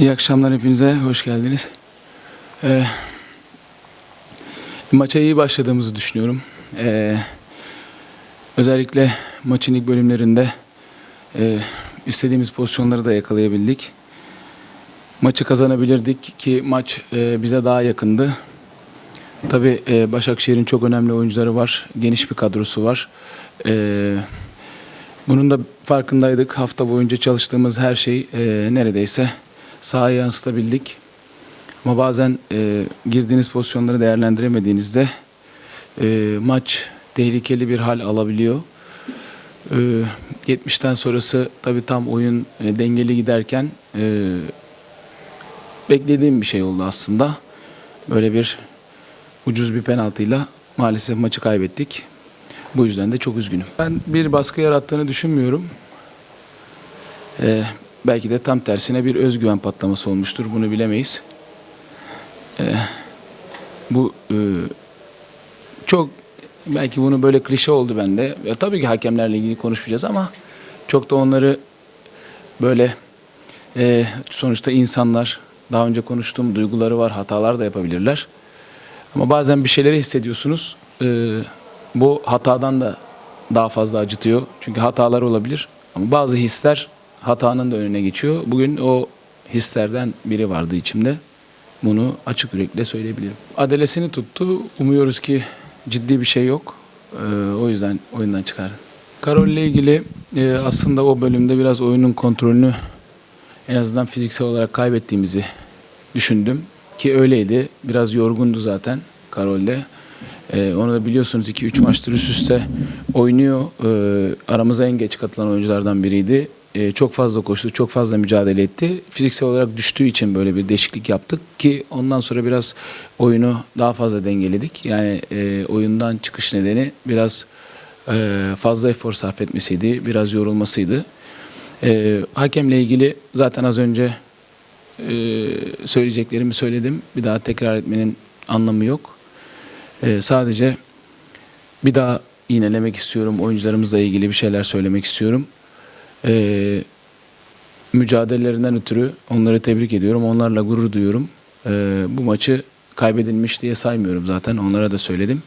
İyi akşamlar hepinize, hoş geldiniz. Ee, maça iyi başladığımızı düşünüyorum. Ee, özellikle maçın ilk bölümlerinde e, istediğimiz pozisyonları da yakalayabildik. Maçı kazanabilirdik ki maç e, bize daha yakındı. Tabii e, Başakşehir'in çok önemli oyuncuları var, geniş bir kadrosu var. Ee, bunun da farkındaydık. Hafta boyunca çalıştığımız her şey e, neredeyse sahaya yansıtabildik. Ama bazen e, girdiğiniz pozisyonları değerlendiremediğinizde e, maç tehlikeli bir hal alabiliyor. E, 70'ten sonrası tabii tam oyun e, dengeli giderken e, beklediğim bir şey oldu aslında. Böyle bir ucuz bir penaltıyla maalesef maçı kaybettik. Bu yüzden de çok üzgünüm. Ben bir baskı yarattığını düşünmüyorum. Ee, belki de tam tersine bir özgüven patlaması olmuştur. Bunu bilemeyiz. Ee, bu e, çok belki bunu böyle klişe oldu bende. Ya, tabii ki hakemlerle ilgili konuşmayacağız ama çok da onları böyle e, sonuçta insanlar daha önce konuştuğum duyguları var, hatalar da yapabilirler. Ama bazen bir şeyleri hissediyorsunuz. Ee, bu hatadan da daha fazla acıtıyor. Çünkü hatalar olabilir. Ama bazı hisler hatanın da önüne geçiyor. Bugün o hislerden biri vardı içimde. Bunu açık yürekle söyleyebilirim. Adelesini tuttu. Umuyoruz ki ciddi bir şey yok. Ee, o yüzden oyundan çıkardı. Karol ile ilgili e, aslında o bölümde biraz oyunun kontrolünü en azından fiziksel olarak kaybettiğimizi düşündüm. Ki öyleydi. Biraz yorgundu zaten Karol'de. Ee, onu da biliyorsunuz 2-3 maçtır üst üste oynuyor. Ee, aramıza en geç katılan oyunculardan biriydi. Ee, çok fazla koştu, çok fazla mücadele etti. Fiziksel olarak düştüğü için böyle bir değişiklik yaptık ki ondan sonra biraz oyunu daha fazla dengeledik. Yani e, oyundan çıkış nedeni biraz e, fazla efor sarf etmesiydi, biraz yorulmasıydı. E, hakemle ilgili zaten az önce e, söyleyeceklerimi söyledim. Bir daha tekrar etmenin anlamı yok. E, sadece bir daha yinelemek istiyorum. Oyuncularımızla ilgili bir şeyler söylemek istiyorum. E, mücadelelerinden ötürü onları tebrik ediyorum. Onlarla gurur duyuyorum. E, bu maçı kaybedilmiş diye saymıyorum zaten. Onlara da söyledim.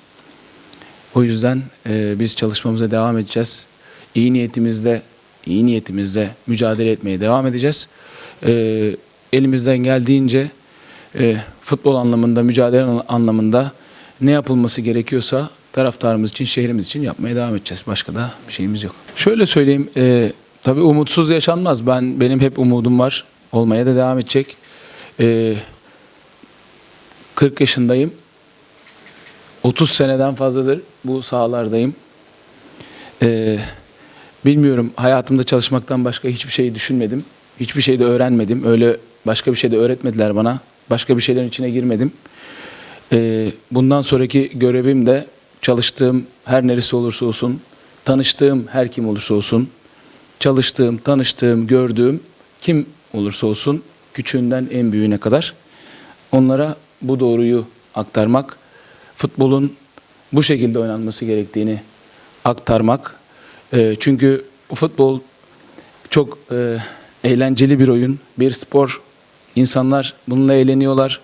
O yüzden e, biz çalışmamıza devam edeceğiz. İyi niyetimizde, iyi niyetimizde mücadele etmeye devam edeceğiz. E, elimizden geldiğince e, futbol anlamında, mücadele anlamında ne yapılması gerekiyorsa taraftarımız için, şehrimiz için yapmaya devam edeceğiz. Başka da bir şeyimiz yok. Şöyle söyleyeyim, e, tabii umutsuz yaşanmaz. Ben Benim hep umudum var. Olmaya da devam edecek. E, 40 yaşındayım. 30 seneden fazladır bu sahalardayım. E, bilmiyorum, hayatımda çalışmaktan başka hiçbir şey düşünmedim. Hiçbir şey de öğrenmedim. Öyle başka bir şey de öğretmediler bana. Başka bir şeylerin içine girmedim. Ee, bundan sonraki görevim de çalıştığım her neresi olursa olsun, tanıştığım her kim olursa olsun, çalıştığım, tanıştığım, gördüğüm kim olursa olsun, küçüğünden en büyüğüne kadar onlara bu doğruyu aktarmak, futbolun bu şekilde oynanması gerektiğini aktarmak. Ee, çünkü futbol çok e, eğlenceli bir oyun, bir spor. İnsanlar bununla eğleniyorlar.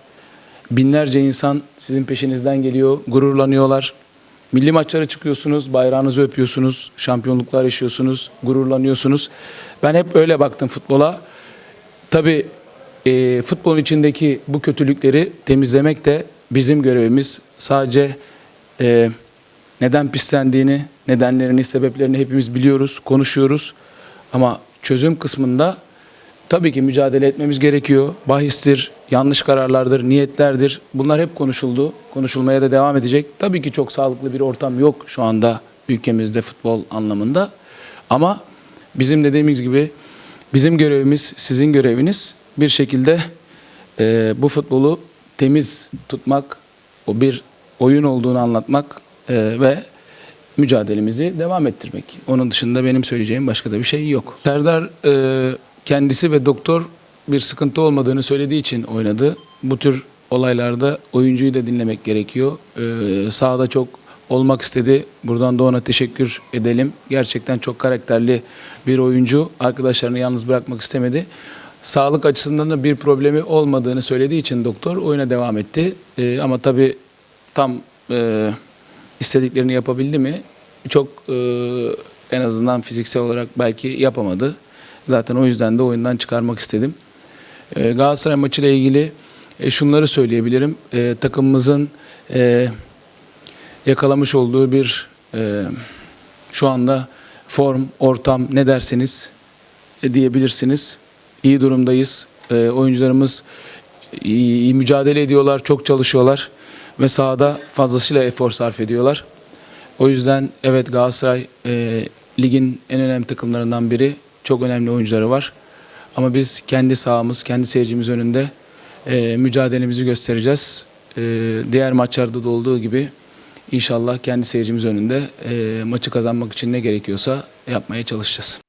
Binlerce insan sizin peşinizden geliyor, gururlanıyorlar. Milli maçlara çıkıyorsunuz, bayrağınızı öpüyorsunuz, şampiyonluklar yaşıyorsunuz, gururlanıyorsunuz. Ben hep öyle baktım futbola. Tabii e, futbolun içindeki bu kötülükleri temizlemek de bizim görevimiz. Sadece e, neden pislendiğini, nedenlerini, sebeplerini hepimiz biliyoruz, konuşuyoruz. Ama çözüm kısmında tabii ki mücadele etmemiz gerekiyor. Bahistir, yanlış kararlardır, niyetlerdir. Bunlar hep konuşuldu. Konuşulmaya da devam edecek. Tabii ki çok sağlıklı bir ortam yok şu anda ülkemizde futbol anlamında. Ama bizim dediğimiz gibi bizim görevimiz, sizin göreviniz bir şekilde e, bu futbolu temiz tutmak, o bir oyun olduğunu anlatmak e, ve mücadelemizi devam ettirmek. Onun dışında benim söyleyeceğim başka da bir şey yok. Serdar e, kendisi ve doktor bir sıkıntı olmadığını söylediği için oynadı. Bu tür olaylarda oyuncuyu da dinlemek gerekiyor. E, sahada çok olmak istedi. Buradan da ona teşekkür edelim. Gerçekten çok karakterli bir oyuncu. Arkadaşlarını yalnız bırakmak istemedi. sağlık açısından da bir problemi olmadığını söylediği için doktor oyuna devam etti. E, ama tabii tam e, istediklerini yapabildi mi? Çok e, en azından fiziksel olarak belki yapamadı. Zaten o yüzden de oyundan çıkarmak istedim. E, Galatasaray maçıyla ilgili e, şunları söyleyebilirim. E, takımımızın e, yakalamış olduğu bir e, şu anda form, ortam ne derseniz e, diyebilirsiniz. İyi durumdayız. E, oyuncularımız iyi, iyi mücadele ediyorlar, çok çalışıyorlar ve sahada fazlasıyla efor sarf ediyorlar. O yüzden evet Galatasaray e, ligin en önemli takımlarından biri. Çok önemli oyuncuları var. Ama biz kendi sahamız, kendi seyircimiz önünde e, mücadelemizi göstereceğiz. E, diğer maçlarda da olduğu gibi inşallah kendi seyircimiz önünde e, maçı kazanmak için ne gerekiyorsa yapmaya çalışacağız.